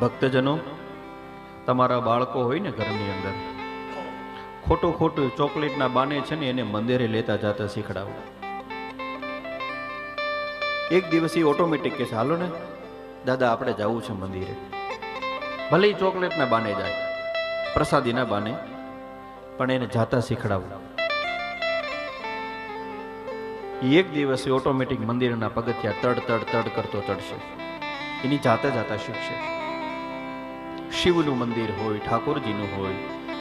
ભક્તજનો, તમારા બાળકો હોય ને ઘરની અંદર, ખોટું ખોટું ચોકલેટના બાને છે ને એને મંદિરે લેતા જતા શીખડાવો. એક દિવસ એ ઓટોમેટિક કે હાલો ને, દાદા, આપણે જવું છે મંદિરે. ભલે એ ચોકલેટના બાને જાય, પ્રસાદીના બાને, પણ એને જાતા શીખડાવું. એક દિવસ ઓટોમેટિક મંદિરના પગથિયા તડ તડ તડ કરતો ચડશે. એની જાતે જાતા શીખશે. શિવનું મંદિર હોય, ઠાકોરજીનું હોય,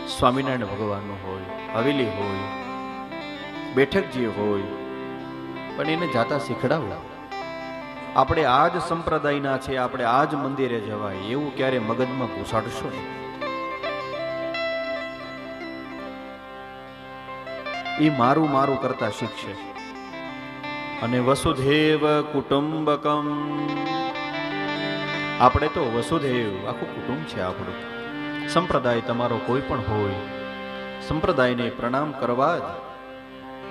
સ્વામિનારાયણ ભગવાનનું હોય, હવેલી હોય, બેઠકજી હોય, પણ એને જાતા શીખડાવડા આપણે આ જ સંપ્રદાયના છે, આપણે આ જ મંદિરે જવાય, એવું ક્યારે મગજમાં ઘુસાડશો એ મારું મારું કરતા શીખશે. અને વસુધેવ કુટુંબકમ આપણે તો વસુધૈવ આખું કુટુંબ છે આપણું. સંપ્રદાય તમારો કોઈ પણ હોય, સંપ્રદાયને પ્રણામ કરવા જ.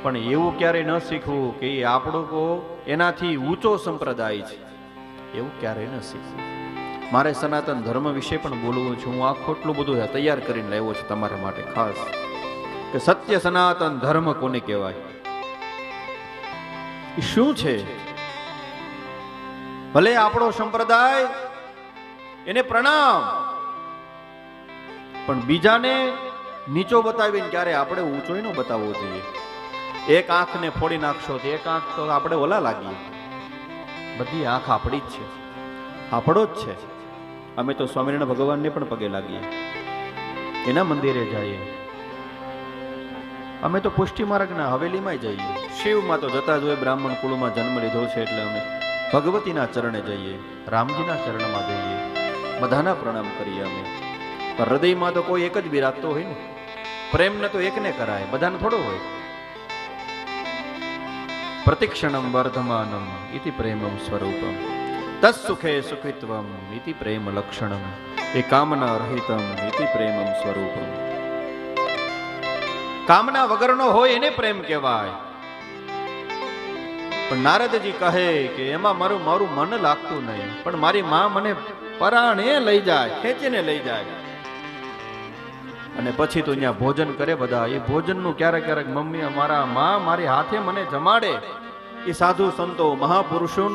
પણ એવું ક્યારેય ન શીખવું કે એ આપણો કો એનાથી ઊંચો સંપ્રદાય છે. એવું ક્યારેય ન શીખવું. મારે સનાતન ધર્મ વિશે પણ બોલવું છું. હું આખું એટલું બધું તૈયાર કરીને લાવ્યો છું તમારા માટે ખાસ. કે સત્ય સનાતન ધર્મ કોને કહેવાય? શું છે? ભલે આપણો સંપ્રદાય એને પ્રણામ. પણ બીજાને નીચો બતાવીને ક્યારે આપણે ઊંચો ન બતાવવો જોઈએ? એક આંખને ફોડી નાખશો તો એક આંખ તો આપણે ઓલા લાગીએ. બધી આંખ આપણી જ છે. આપણો જ છે. અમે તો સ્વામિનારાયણ ભગવાનને પણ પગે લાગીએ. એના મંદિરે જઈએ. અમે તો પુષ્ટિ માર્ગના હવેલીમાં જઈએ. શિવમાં તો જતા જ હોય બ્રાહ્મણ કુળમાં જન્મ લીધો છે એટલે અમે ભગવતીના ચરણે જઈએ, રામજીના ચરણમાં જઈએ. બધાના પ્રણામ કરીએ અમે. પણ હૃદયમાં તો કોઈ એક જ બિરાજતો હોય ને. પ્રેમને તો એકને કરાય, બધાને થોડો હોય. પ્રતિક્ષણમ વર્ધમાનમ ઇતિ પ્રેમમ સ્વરૂપમ. તત્સુખે સુખિત્વમ ઇતિ પ્રેમ લક્ષણમ. એ કામના રહિતમ ઇતિ પ્રેમમ સ્વરૂપમ. કામના વગરનો હોય એને પ્રેમ કહેવાય. પણ નારદજી કહે કે એમાં મારું મારું મન લાગતું નહીં. પણ મારી માં મને પરાણે લઈ જાય, ખેંચીને લઈ જાય. અને પછી તો અહીંયા ભોજન કરે બધા. એ ભોજનનું ક્યારેક ક્યારેક મમ્મી મારા માં મારી હાથે મને જમાડે. એ સાધુ સંતો મહાપુરુષોનું